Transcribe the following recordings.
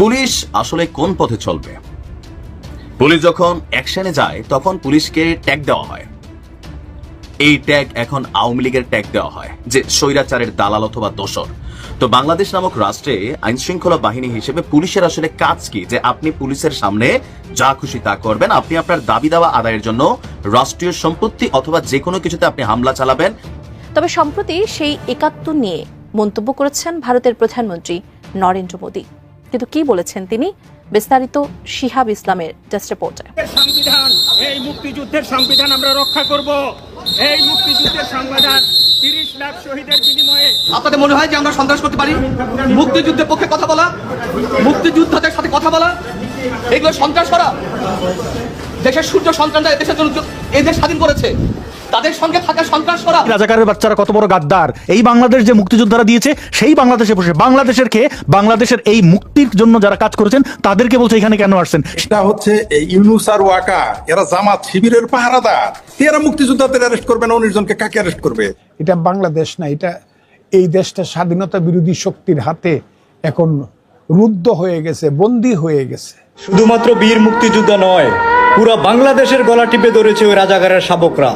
Police আসলে কোন পথে চলবে? পুলিশ যখন অ্যাকশনে যায়, তখন পুলিশকে ট্যাগ দেওয়া হয়। এই ট্যাগ এখন আওয়ামী লীগের ট্যাগ দেওয়া হয়, যে স্বৈরাচারের দালাল অথবা দোসর তো বাংলাদেশ নামক রাষ্ট্রে আইন শৃঙ্খলা বাহিনী হিসেবে পুলিশের আসলে কাজ কি? যে আপনি পুলিশের সামনে যা খুশি তা করবেন, আপনি আপনার দাবি দাওয়া আদায়ের জন্য রাষ্ট্রীয় সম্পত্তি অথবা যে কোনো কিছুতে আপনি হামলা চালাবেন। তবে সম্প্রতি সেই একাত্তর নিয়ে মন্তব্য করেছেন ভারতের প্রধানমন্ত্রী নরেন্দ্র মোদী। কিন্তু কি বলেছেন তিনি? বিস্তারিত শিহাব ইসলামের টেস্ট রিপোর্টে। সংবিধান এই মুক্তিযুদ্ধের সংবিধান আমরা রক্ষা করব। এই মুক্তিযুদ্ধের সংবিধান তিরিশ লাখ শহীদের বিনিময়ে। আপনাদের মনে হয় যে আমরা সন্ত্রাস করতে পারি? মুক্তিযুদ্ধের পক্ষে কথা বলা মুক্তিযোদ্ধাদের সাথে কথা বলা এগুলো সন্ত্রাস করা। দেশের সূর্য সন্তানরা এদেশের জন্য এদের স্বাধীন করেছে। তাদের সঙ্গে থাকা সন্ত্রাস করা। রাজাকারের বাচ্চারা কত বড় গাদ্দার। এই বাংলাদেশ যে মুক্তিযোদ্ধারা দিয়েছে সেই বাংলাদেশে বসে। বাংলাদেশের খেয়ে বাংলাদেশের এই মুক্তির জন্য যারা কাজ করেছেন তাদেরকে বলছে এখানে কেন আসছেন? এটা হচ্ছে এই ইউনুস আর ওয়াকা। এরা জামাত শিবিরের পাহারাদার। এরা মুক্তিযোদ্ধাদের অ্যারেস্ট করবে না উনিশ জনকে কাকে অ্যারেস্ট করবে? এটা বাংলাদেশ না এটা এই দেশটা স্বাধীনতা বিরোধী শক্তির হাতে এখন রুদ্ধ হয়ে গেছে বন্দী হয়ে গেছে। শুধুমাত্র বীর মুক্তিযোদ্ধা নয় পুরো বাংলাদেশের গলা টিপে ধরেছে ওই রাজাগারের শাবকরা।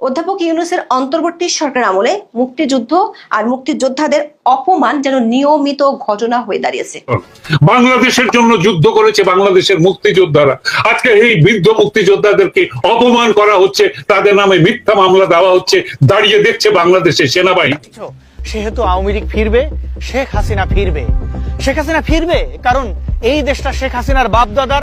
অধ্যাপক ইউনুসের অন্তর্বর্তী সরকার আমলে মুক্তিযুদ্ধ আর মুক্তিযোদ্ধাদের অপমান যেন নিয়মিত ঘটনা হয়ে দাঁড়িয়েছে। বাংলাদেশের জন্য যুদ্ধ করেছে বাংলাদেশের মুক্তিযোদ্ধারা। আজকে এই বৃদ্ধ মুক্তিযোদ্ধাদেরকে অপমান করা হচ্ছে তাদের নামে মিথ্যা মামলা দেওয়া হচ্ছে দাঁড়িয়ে দেখছে বাংলাদেশের সেনাবাহিনী। সেহেতু আওয়ামী লীগ ফিরবে শেখ হাসিনা ফিরবে। শেখ হাসিনা ফিরবে কারণ এই দেশটা শেখ হাসিনার বাপ দাদার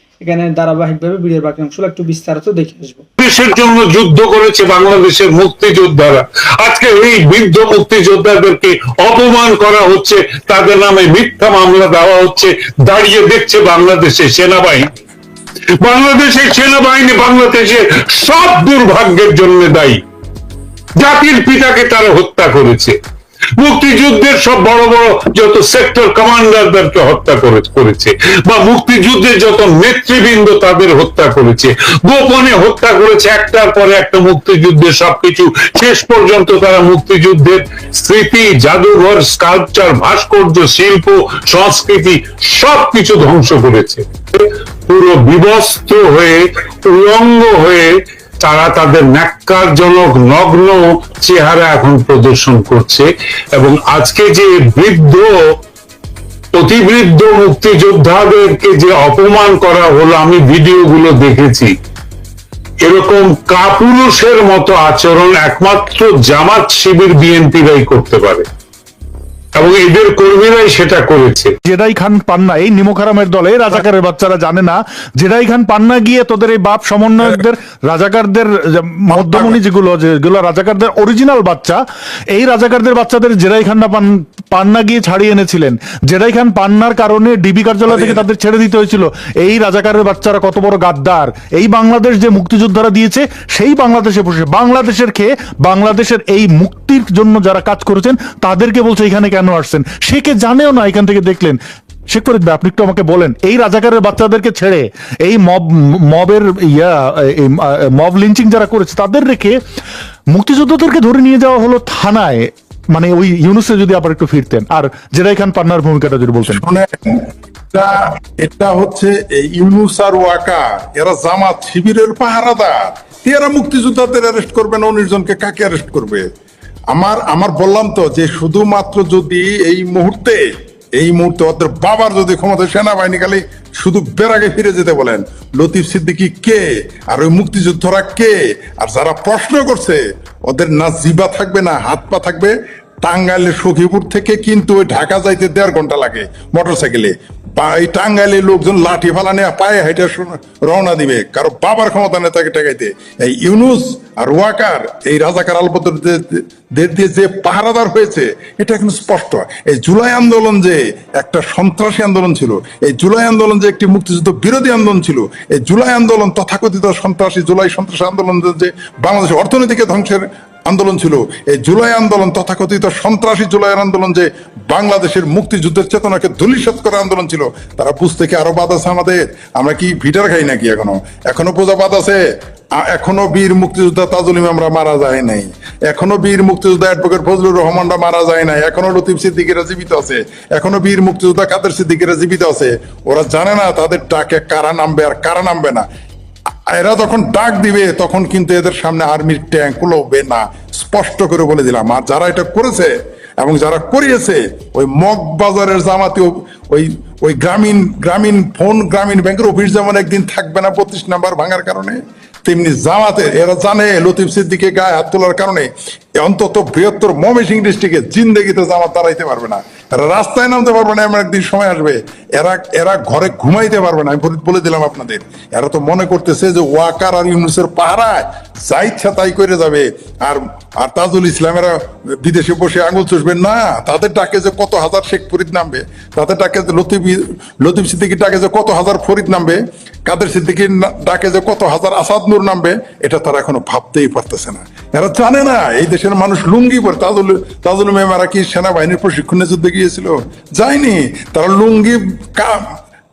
এখানে ধারাবাহিকভাবে ভিডিওর বাকি অংশগুলো একটু বিস্তারিত দেখে আসব। দেশের জন্য যুদ্ধ করেছে বাংলাদেশের মুক্তিযোদ্ধারা। আজকে এই বৃদ্ধ মুক্তিযোদ্ধাদেরকে অপমান করা হচ্ছে। তাদের নামে মিথ্যা মামলা দেওয়া হচ্ছে। দাঁড়িয়ে দেখছে বাংলাদেশের সেনাবাহিনী। বাংলাদেশের সেনাবাহিনী বাংলাদেশের সব দুর্ভাগ্যের জন্য দায়ী। জাতির পিতাকে তারা হত্যা করেছে। মুক্তিযুদ্ধের সব বড় বড় যত সেক্টর কমান্ডারদেরকে হত্যা করেছে বা মুক্তিযুদ্ধের যত নেতৃবৃন্দ তাদের হত্যা করেছে। গোপনে হত্যা করেছে, একটার পরে একটা মুক্তিযুদ্ধের সবকিছু শেষ পর্যন্ত তারা মুক্তিযুদ্ধের স্মৃতি, জাদুঘর স্কাল্পচার ভাস্কর্য, শিল্প, সংস্কৃতি সবকিছু ধ্বংস করেছে। পুরো বিবস্ত্র হয়ে, উলঙ্গ হয়ে তারা তাদের ন্যাক্কারজনক নগ্ন চেহারা এখন প্রদর্শন করছে এবং আজকে যে বৃদ্ধ, অতিবৃদ্ধ মুক্তিযোদ্ধাদেরকে যে অপমান করা হলো, আমি ভিডিওগুলো দেখেছি। এরকম কাপুরুষের মতো আচরণ একমাত্র জামাত শিবির বিএনপিরাই করতে পারে। এবং এদের কর্মীরাই সেটা করেছে। জেডাই খান পান্না, এই নিমখারামের দলে রাজাকারের বাচ্চারা জানে না। জেডাই খান পান্না গিয়ে তোদের এই বাপ সমন্বয়কদের, রাজাকারদের মধ্যমণি যেগুলো যেগুলো রাজাকারদের অরিজিনাল বাচ্চা, এই রাজাকারদের বাচ্চাদের জেডাই খান পান- পান্না গিয়ে ছাড়িয়ে এনেছিলেন। জেডাই খান পান্নার কারণে ডিবি কার্যালয় থেকে তাদের ছেড়ে দিতে হয়েছিল। এই রাজাকারের বাচ্চারা কত বড় গাদ্দার। এই বাংলাদেশ যে মুক্তিযোদ্ধারা দিয়েছে, সেই বাংলাদেশে বসে, বাংলাদেশের খেয়ে বাংলাদেশের এই মুক্তির জন্য যারা কাজ করেছেন, তাদেরকে বলছে এখানে কেন আসছেন? সে কে জানেও না এখান থেকে দেখলেন। শেখ ফরিদ ভাই, আপনি একটু আমাকে বলেন এই রাজাকারের বাচ্চাদেরকে ছেড়ে এই মব মবের ইয়া মব লিঞ্চিং যারা করেছে তাদের রেখে মুক্তিযোদ্ধাদেরকে ধরে নিয়ে যাওয়া হলো থানায়। মানে ওই ইউনুসে যদি আবার একটু ফিরতেন। আর জেরাই খান পান্নার ভূমিকাটা যদি বলতেন। এটা হচ্ছে ইউনুস আর ওয়াকা এরা জামাত শিবিরের পাহারাদার। এরা মুক্তিযোদ্ধাদের অ্যারেস্ট করবে না উনিশ জনকে কাকে অ্যারেস্ট করবে? আমার আমার বললাম তো যে শুধুমাত্র যদি এই মুহূর্তে এই মুহূর্তে ওদের বাবার যদি ক্ষমতা সেনাবাহিনী খালি শুধু বেরাগে ফিরে যেতে বলেন, লতিফ সিদ্দিকি কে? আর ওই মুক্তিযোদ্ধারা কে? আর যারা প্রশ্ন করছে, ওদের না জিবা থাকবে, না হাত পা থাকবে টাঙ্গাইলের সখীপুর থেকে কিন্তু ওই ঢাকা যাইতে দেড় ঘণ্টা লাগে মোটর সাইকেলে বা এই টাঙ্গাইলে লোকজন লাঠি ফালা নিয়ে পায়ে হাইটে রওনা দিবে। কারও বাবার ক্ষমতা নেই তাকে টেকাইতে এই ইউনুস আর ওয়াকার, এই রাজাকার আলবদর দিয়ে যে পাহারাদার হয়েছে, এটা এখন স্পষ্ট। এই জুলাই আন্দোলন যে একটা সন্ত্রাসী আন্দোলন ছিল, এই জুলাই আন্দোলন যে একটি মুক্তিযুদ্ধ বিরোধী আন্দোলন ছিল, এই জুলাই আন্দোলন তথাকথিত সন্ত্রাসী, জুলাই সন্ত্রাসী আন্দোলন যে বাংলাদেশের অর্থনীতিকে ধ্বংসের আন্দোলন ছিল। এই জুলাই আন্দোলন তথাকথিত সন্ত্রাসী জুলাই আন্দোলন যে বাংলাদেশের মুক্তিযুদ্ধের চেতনাকে ধূলিসাৎ করার আন্দোলন ছিল, তারা বুঝতে কি আরও বাদ আছে আমাদের? আমরা কি ভিটার খাই নাকি এখনও? এখনও পূজা বাদ আছে? এখনও বীর মুক্তিযোদ্ধা তাজুল ইমামরা মারা যায় নাই। এখনও বীর মুক্তিযোদ্ধা অ্যাডভোকেট ফজলুর রহমানরা মারা যায় নাই। এখনও লতিফ সিদ্দিকেরা জীবিত আছে। এখনও বীর মুক্তিযোদ্ধা কাদের সিদ্দিকেরা জীবিত আছে? ওরা জানে না তাদের ডাকে কারা নামবে আর কারা নামবে না। এরা যখন ডাক দিবে, তখন কিন্তু এদের সামনে আর্মির ট্যাঙ্ক লবে না। স্পষ্ট করে বলে দিলাম। আর যারা এটা করেছে এবং যারা করিয়েছে, ওই মগ বাজারের জামাতে, ওই ওই গ্রামীণ গ্রামীণ, ফোন গ্রামীণ ব্যাংকের অফিস যেমন একদিন থাকবে না পঁচিশ নাম্বার ভাঙার কারণে তেমনি জামাতে এরা জানে, লতিফ সিদ্দিকে গায়ে হাত তোলার কারণে অন্তত বৃহত্তর ময়মনসিং ডিস্ট্রিক্টে জিন্দেগিতে জামাত দাঁড়াইতে পারবে না। এরা রাস্তায় নামতে পারবে না, এমন একদিন সময় আসবে। এরা এরা ঘরে ঘুমাইতে পারবে না। আমি বলে- দিলাম আপনাদের। এরা তো মনে করতেছে যে ওয়াকার আর ইউনুসের পাহারায় যা ইচ্ছা তাই করে যাবে। আর আর তাজুল ইসলামেরা বিদেশে বসে আঙুল চুষবেন না, তাদের ডাকে যে কত হাজার শেখ ফরিদ নামবে। তাদের ডাকে যে লতিফ লতিফ সিদ্দিকির ডাকে যে কত হাজার ফরিদ নামবে। কাদের সিদ্দিকির ডাকে যে কত হাজার আসাদ নূর নামবে, এটা তারা এখনও ভাবতেই পারতেছে না। এরা জানে না, এই দেশের মানুষ লুঙ্গি পরে তাজুল তাজুল মেমারা কি সেনাবাহিনীর প্রশিক্ষণে যুদ্ধে গিয়েছিল? যায়নি। তারা লুঙ্গি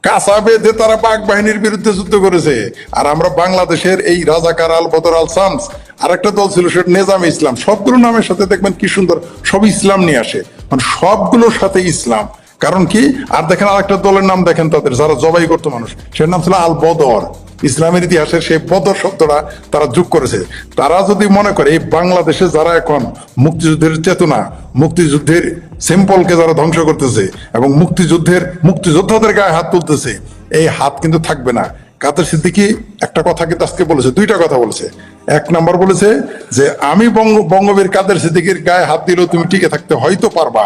কাঁচা বেঁধে তারা পাক বাহিনীর বিরুদ্ধে যুদ্ধ করেছে। আর আমরা বাংলাদেশের এই রাজাকার আল বদর আল সামস আর একটা দল ছিল সেটা নেজামে ইসলাম। সবগুলো নামের সাথে দেখবেন কি সুন্দর, সব ইসলাম নিয়ে আসে। মানে সবগুলোর সাথে ইসলাম। কারণ কি? আর দেখেন আরেকটা দলের নাম দেখেন তাদের, যারা জবাই করতো মানুষ, সেটার নাম ছিল আল বদর। ইসলামের ইতিহাসে সেই বদর শব্দটা তারা যোগ করেছে। তারা যদি মনে করে, এই বাংলাদেশে যারা এখন মুক্তিযুদ্ধের চেতনা, মুক্তিযুদ্ধের সিম্পলকে যারা ধ্বংস করতেছে এবং মুক্তিযুদ্ধের মুক্তিযোদ্ধাদের গায়ে হাত তুলতেছে, এই হাত কিন্তু থাকবে না। কাদের সিদ্দিকি একটা কথা কিন্তু আজকে বলেছে, দুইটা কথা বলেছে। এক নাম্বার বলেছে যে, আমি বঙ্গ, বঙ্গবীর কাদের সিদ্দিকির গায়ে হাত দিলেও তুমি টিকে থাকতে হয়তো পারবা,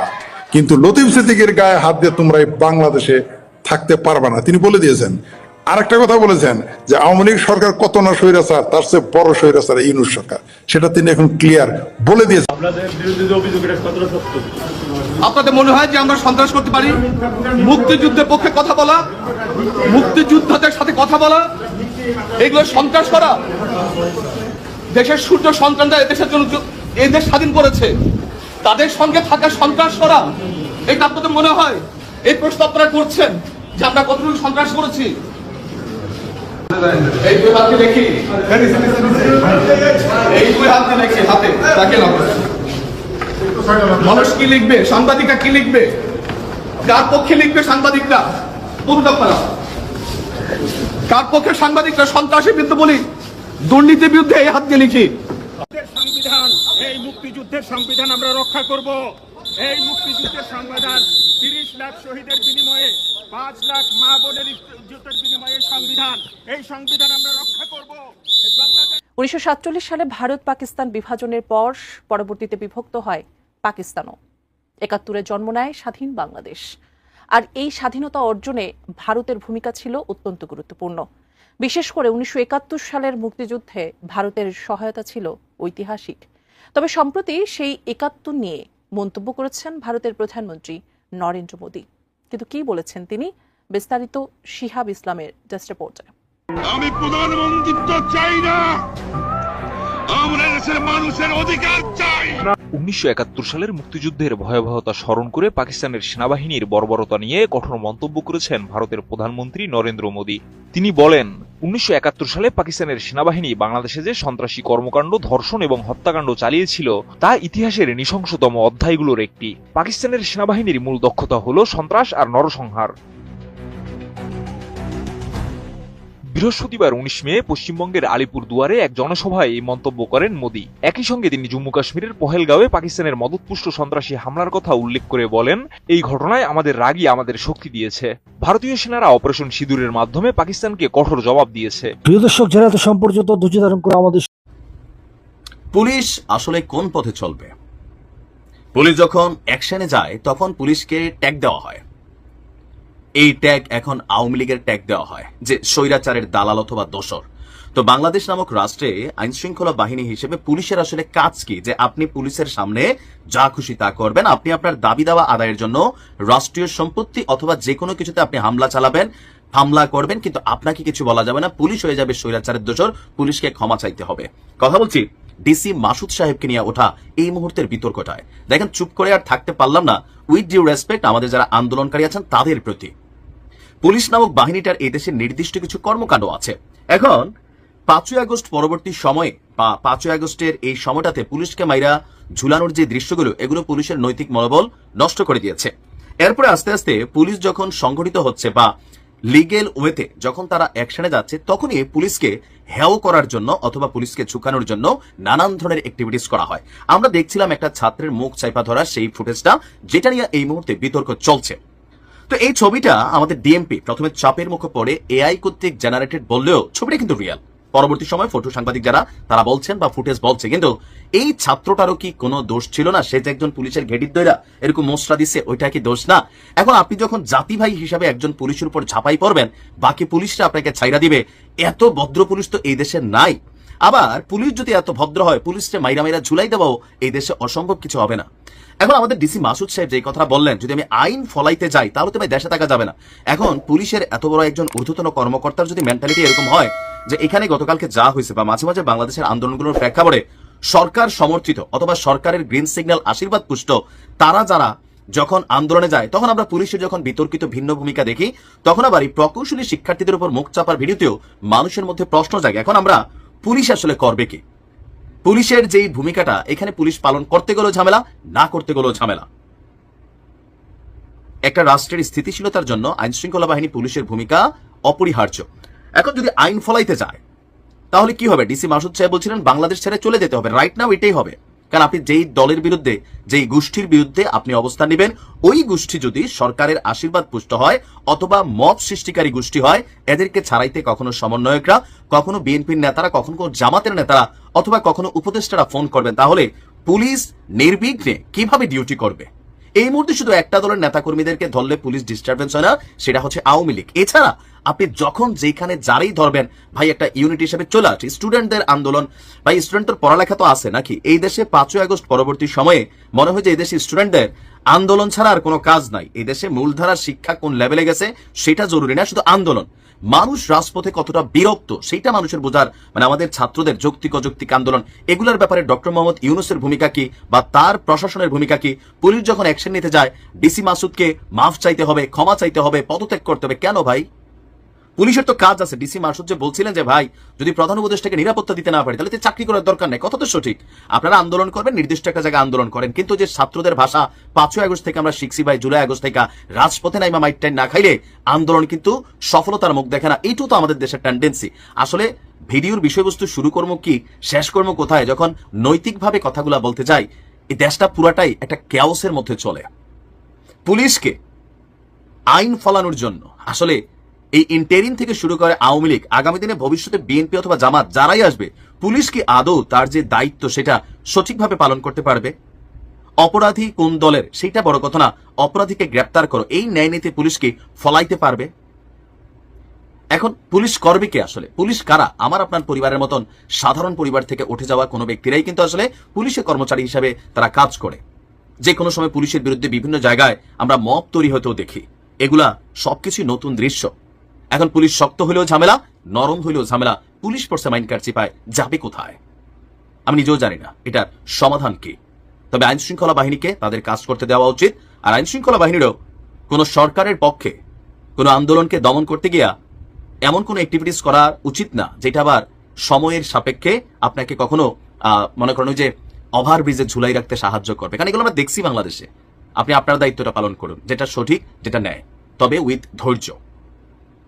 কিন্তু লতিফ সিদ্দিকের গায়ে হাত দিয়ে তোমরা এই বাংলাদেশে থাকতে পারবে না। তিনি বলে দিয়েছেন আরেকটা কথা বলেছেন যে আওয়ামী লীগ সরকার কত না স্বৈরাচার তার চেয়ে বড় স্বৈরাচার ইউনুস সরকার। সেটা তিনি এখন ক্লিয়ার বলে দিয়েছেন। আপনাদের মনে হয় যে আমরা সন্ত্রাস করতে পারি? মুক্তিযুদ্ধের পক্ষে কথা বলা মুক্তিযোদ্ধাদের সাথে কথা বলা এগুলো সন্ত্রাস করা। দেশের সূর্য সন্তানরা এদেশের জন্য দেশ স্বাধীন করেছে তাদের সঙ্গে থাকা সন্ত্রাস করা এটা আপনাদের মনে হয়? এই প্রশ্ন আপনারা করছেন যে আমরা কতটুকু সন্ত্রাস করেছি? এই দুই হাতে দেখি। এই দুই হাতে দেখি, হাতে। আপনারা মানুষ কি লিখবে? সাংবাদিকরা কি লিখবে? কার পক্ষে লিখবে সাংবাদিকরা? বলুন কার পক্ষে সাংবাদিকরা? সন্ত্রাসী বিরুদ্ধে বলি। দুর্নীতির বিরুদ্ধে এই হাত দিয়ে লিখি। সংবিধান, এই মুক্তিযুদ্ধের সংবিধান আমরা রক্ষা করব। এই মুক্তিযুদ্ধের সংবিধান তিরিশ লাখ শহীদের বিনিময়ে পাঁচ লাখ মা বোনের ইজ্জতের বিনিময়ে সংবিধান, এই সংবিধান আমরা রক্ষা করব। উনিশশো সালে ভারত পাকিস্তান বিভাজনের পর পরবর্তীতে বিভক্ত হয় পাকিস্তানও। একাত্তরে জন্ম নেয় স্বাধীন বাংলাদেশ। আর এই স্বাধীনতা অর্জনে ভারতের ভূমিকা ছিল অত্যন্ত গুরুত্বপূর্ণ। বিশেষ করে উনিশশো একাত্তর সালের মুক্তিযুদ্ধে ভারতের সহায়তা ছিল ঐতিহাসিক। তবে সম্প্রতি সেই একাত্তর নিয়ে মন্তব্য করেছেন ভারতের প্রধানমন্ত্রী নরেন্দ্র মোদী। কিন্তু কি বলেছেন তিনি? বিস্তারিত শিহাব ইসলামের জাস্ট রিপোর্টে আমি প্রধানমন্ত্রিত্ব চাই না। আমরা দেশের উনিশশো সালের মুক্তিযুদ্ধের ভয়াবহতা স্মরণ করে পাকিস্তানের সেনাবাহিনীর বর্বরতা নিয়ে কঠোর মন্তব্য করেছেন ভারতের প্রধানমন্ত্রী নরেন্দ্র মোদী। তিনি বলেন, উনিশশো একাত্তর সালে পাকিস্তানের সেনাবাহিনী বাংলাদেশে যে সন্ত্রাসী কর্মকাণ্ড, ধর্ষণ এবং হত্যাকাণ্ড চালিয়েছিল, তা ইতিহাসের নৃশংসতম অধ্যায়গুলোর একটি। পাকিস্তানের সেনাবাহিনীর মূল দক্ষতা হল সন্ত্রাস আর নরসংহার। বৃহস্পতিবার উনিশ মে পশ্চিমবঙ্গের আলিপুর দুয়ারে এক জনসভায় এই মন্তব্য করেন মোদী। একই সঙ্গে তিনি জম্মু কাশ্মীরের পহেলগাঁওয়ে পাকিস্তানের মদতপুষ্ট সন্ত্রাসী হামলার কথা উল্লেখ করে বলেন এই ঘটনায় আমাদের রাগই আমাদের শক্তি দিয়েছে। ভারতীয় সেনারা অপারেশন সিঁদুরের মাধ্যমে পাকিস্তানকে কঠোর জবাব দিয়েছে। প্রিয় দর্শক যারা সম্পর্কিত ধৈর্য ধারণ করে আমাদের পুলিশ আসলে কোন পথে চলবে? পুলিশ যখন অ্যাকশনে যায় তখন পুলিশকে ট্যাগ দেওয়া হয়। এই ট্যাগ এখন আওয়ামী লীগের ট্যাগ দেওয়া হয়, যে স্বৈরাচারের দালাল অথবা দোসর তো বাংলাদেশ নামক রাষ্ট্রে আইন শৃঙ্খলা বাহিনী হিসেবে পুলিশের আসলে কাজ কি? যে আপনি পুলিশের সামনে যা খুশি তা করবেন, আপনি আপনার দাবি দাওয়া আদায়ের জন্য রাষ্ট্রীয় সম্পত্তি অথবা যে কোনো কিছুতে আপনি হামলা চালাবেন, হামলা করবেন, কিন্তু আপনাকে কিছু বলা যাবে না, পুলিশ হয়ে যাবে স্বৈরাচারের দোষর, পুলিশকে ক্ষমা চাইতে হবে। কথা বলছি, ডিসি মাসুদ সাহেবকে নিয়ে ওঠা এই মুহূর্তের বিতর্কটায়। দেখেন, চুপ করে আর থাকতে পারলাম না। উইথ ডিউ রেসপেক্ট আমাদের যারা আন্দোলনকারী আছেন, তাদের প্রতি। পুলিশ নামক বাহিনীটার এই দেশে নির্দিষ্ট কিছু কর্মকাণ্ড আছে। এখন, পাঁচই আগস্ট পরবর্তী সময়ে, বা পাঁচই আগস্টের এই সময়টাতে পুলিশকে মাইরা ঝুলানোর যে দৃশ্যগুলো, এগুলো পুলিশের নৈতিক মনোবল নষ্ট করে দিয়েছে। এরপরে আস্তে আস্তে পুলিশ যখন সংগঠিত হচ্ছে বা লিগেল ওয়েতে যখন তারা অ্যাকশনে যাচ্ছে, তখনই পুলিশকে হেয় করার জন্য অথবা পুলিশকে ঝুঁকানোর জন্য নানান ধরনের অ্যাক্টিভিটিস করা হয়। আমরা দেখছিলাম একটা ছাত্রের মুখ চাইপা ধরা, সেই ফুটেজটা, যেটা নিয়ে এই মুহূর্তে বিতর্ক চলছে। তো এই ছবিটা আমাদের ডিএমপি প্রথমে চাপের মুখে পড়ে এআই কর্তৃক জেনারেটেড বললেও ছবিটা কিন্তু রিয়াল পরবর্তী সময় ফটো সাংবাদিক যারা, তারা বলছেন বা ফুটেজ বলছে, কিন্তু এই ছাত্রটারও কি কোনো দোষ ছিল না? সে যে একজন পুলিশের ঘেটির দইরা, এরকম মোসরা দিচ্ছে ওইটা কি দোষ না? এখন আপনি যখন জাতি ভাই হিসাবে একজন পুলিশের উপর ঝাঁপাই পড়বেন, বাকি পুলিশরা আপনাকে ছাইরা দিবে। এত ভদ্র পুলিশ তো এই দেশে নাই। আবার পুলিশ যদি এত ভদ্র হয়, পুলিশকে মাইরা মাইরা ঝুলাই দেওয়াও এই দেশে অসম্ভব কিছু হবে না। এখন আমাদের ডিসি মাসুদ সাহেব যে কথা বললেন, যদি আমি আইন ফলাইতে যাই, তাহলে তো আমি দেশে থাকা যাবে না। এখন পুলিশের এত বড় একজন ঊর্ধ্বতন কর্মকর্তার যদি মেন্টালিটি এরকম হয়, যে এখানে গতকালকে যা হয়েছে বা মাঝে মাঝে বাংলাদেশের আন্দোলনগুলোর প্রেক্ষাপটে সরকার সমর্থিত অথবা সরকারের গ্রিন সিগন্যাল আশীর্বাদ পুষ্ট, তারা যারা যখন আন্দোলনে যায়, তখন আমরা পুলিশের যখন বিতর্কিত ভিন্ন ভূমিকা দেখি, তখন আবার এই প্রকৌশলী শিক্ষার্থীদের উপর মুখ চাপার ভিডিওতেও মানুষের মধ্যে প্রশ্ন জাগে। এখন আমরা পুলিশ আসলে করবে কি? পুলিশের যেই ভূমিকাটা, এখানে পুলিশ পালন করতে গেলেও ঝামেলা, না করতে গেলেও ঝামেলা। একটা রাষ্ট্রের স্থিতিশীলতার জন্য আইন শৃঙ্খলা বাহিনী পুলিশের ভূমিকা অপরিহার্য। এখন যদি আইন ফলাইতে যায়, তাহলে কি হবে? ডিসি মাসুদ সাহেব বলছিলেন, বাংলাদেশ ছেড়ে চলে যেতে হবে। রাইট নাও এটাই হবে। কারণ আপনি যেই দলের বিরুদ্ধে, যেই গোষ্ঠীর বিরুদ্ধে আপনি অবস্থান নেবেন, ওই গোষ্ঠী যদি সরকারের আশীর্বাদ পুষ্ট হয় অথবা মত সৃষ্টিকারী গোষ্ঠী হয়, এদেরকে ছাড়াইতে কখনো সমন্বয়করা, কখনো বিএনপির নেতারা, কখনো জামাতের নেতারা অথবা কখনো উপদেষ্টারা ফোন করবেন, তাহলে পুলিশ নির্বিঘ্নে কীভাবে ডিউটি করবে? এই মুহূর্তে শুধু একটা দলের নেতাকর্মীদেরকে ধরলে পুলিশ ডিস্টারবেন্স হয় না, সেটা হচ্ছে আওয়ামী লীগ। এছাড়া আপনি যখন যেখানে যারাই ধরবেন, ভাই, একটা ইউনিট হিসেবে চলে আসে স্টুডেন্টদের আন্দোলন, ভাই স্টুডেন্টের পড়ালেখা তো আছে নাকি? এই দেশে পাঁচই আগস্ট পরবর্তী সময়ে মনে হয় যে এই দেশে স্টুডেন্টদের আন্দোলন ছাড়া আর কোনো কাজ নাই। এই দেশে মূলধারার শিক্ষা কোন লেভেলে গেছে, সেটা জরুরি না, শুধু আন্দোলন। মানুষ রাজপথে কতটা বিরক্ত সেটা মানুষের বোঝার মানে আমাদের ছাত্রদের যৌক্তিক, অযৌক্তিক আন্দোলন। এগুলোর ব্যাপারে ডক্টর মোহাম্মদ ইউনুসের ভূমিকা কি বা তার প্রশাসনের ভূমিকা কি? পুলিশ যখন অ্যাকশন নিতে যায় ডিসি মাসুদকে মাফ চাইতে হবে, ক্ষমা চাইতে হবে, পদত্যাগ করতে হবে। কেন ভাই? পুলিশের তো কাজ আছে। ডিসি মাসুদ যে বলছিলেন যে, ভাই, যদি প্রধান উপদেষ্টাকে নিরাপত্তা দিতে না পারে, তাহলে চাকরি করার দরকার নেই। কথা তো সঠিক। আপনারা আন্দোলন করবেন, নির্দিষ্ট একটা জায়গায় আন্দোলন করেন। কিন্তু যে ছাত্রদের ভাষা, পাঁচই আগস্ট থেকে আমরা শিখছি, ভাই, জুলাই আগস্ট থেকে রাজপথে নাইমা মাইট টাইম না খাইলে আন্দোলন কিন্তু সফলতার মুখ দেখে না। এইটু তো আমাদের দেশের টেন্ডেন্সি আসলে ভিডিওর বিষয়বস্তু শুরু কর্ম কি শেষ কর্ম কোথায়? যখন নৈতিকভাবে কথাগুলা বলতে যাই, এই দেশটা পুরাটাই একটা ক্যাওসের মধ্যে চলে। পুলিশকে আইন ফলানোর জন্য, আসলে এই ইন্টেরিন থেকে শুরু করে আওয়ামী লীগ, আগামী দিনে ভবিষ্যতে বিএনপি অথবা জামাত যারাই আসবে, পুলিশ কি আদৌ তার যে দায়িত্ব সেটা সঠিকভাবে পালন করতে পারবে? অপরাধী কোন দলের? সেটা বড় কথা না। অপরাধীকে গ্রেপ্তার করো। এই ন্যায় নীতি পুলিশকে ফলাইতে পারবে? এখন পুলিশ করবে কি আসলে? পুলিশ কারা? আমার আপনার পরিবারের মতন সাধারণ পরিবার থেকে উঠে যাওয়া কোনো ব্যক্তিরাই কিন্তু আসলে পুলিশের কর্মচারী হিসাবে তারা কাজ করে। যে কোনো সময় পুলিশের বিরুদ্ধে বিভিন্ন জায়গায় আমরা মব তৈরি হতেও দেখি। এগুলা সবকিছুই নতুন দৃশ্য। এখন পুলিশ শক্ত হলেও ঝামেলা, নরম হলেও ঝামেলা। পুলিশ পড়ছে মাইন কার্ড চিপায় যাবে কোথায়? আমি নিজেও জানি না, এটার সমাধান কি? তবে আইন শৃঙ্খলা বাহিনীকে তাদের কাজ করতে দেওয়া উচিত, আর আইন শৃঙ্খলা বাহিনীরও কোনো সরকারের পক্ষে, কোনো আন্দোলনকে দমন করতে গিয়া এমন কোনো অ্যাক্টিভিটিস করা উচিত না, যেটা আবার সময়ের সাপেক্ষে আপনাকে কখনো মনে করেন যে ওভার ব্রিজে ঝুলাই রাখতে সাহায্য করবে। কারণ এগুলো আমরা দেখছি বাংলাদেশে। আপনি আপনার দায়িত্বটা পালন করুন, যেটা সঠিক, যেটা ন্যায়। তবে উইথ ধৈর্য।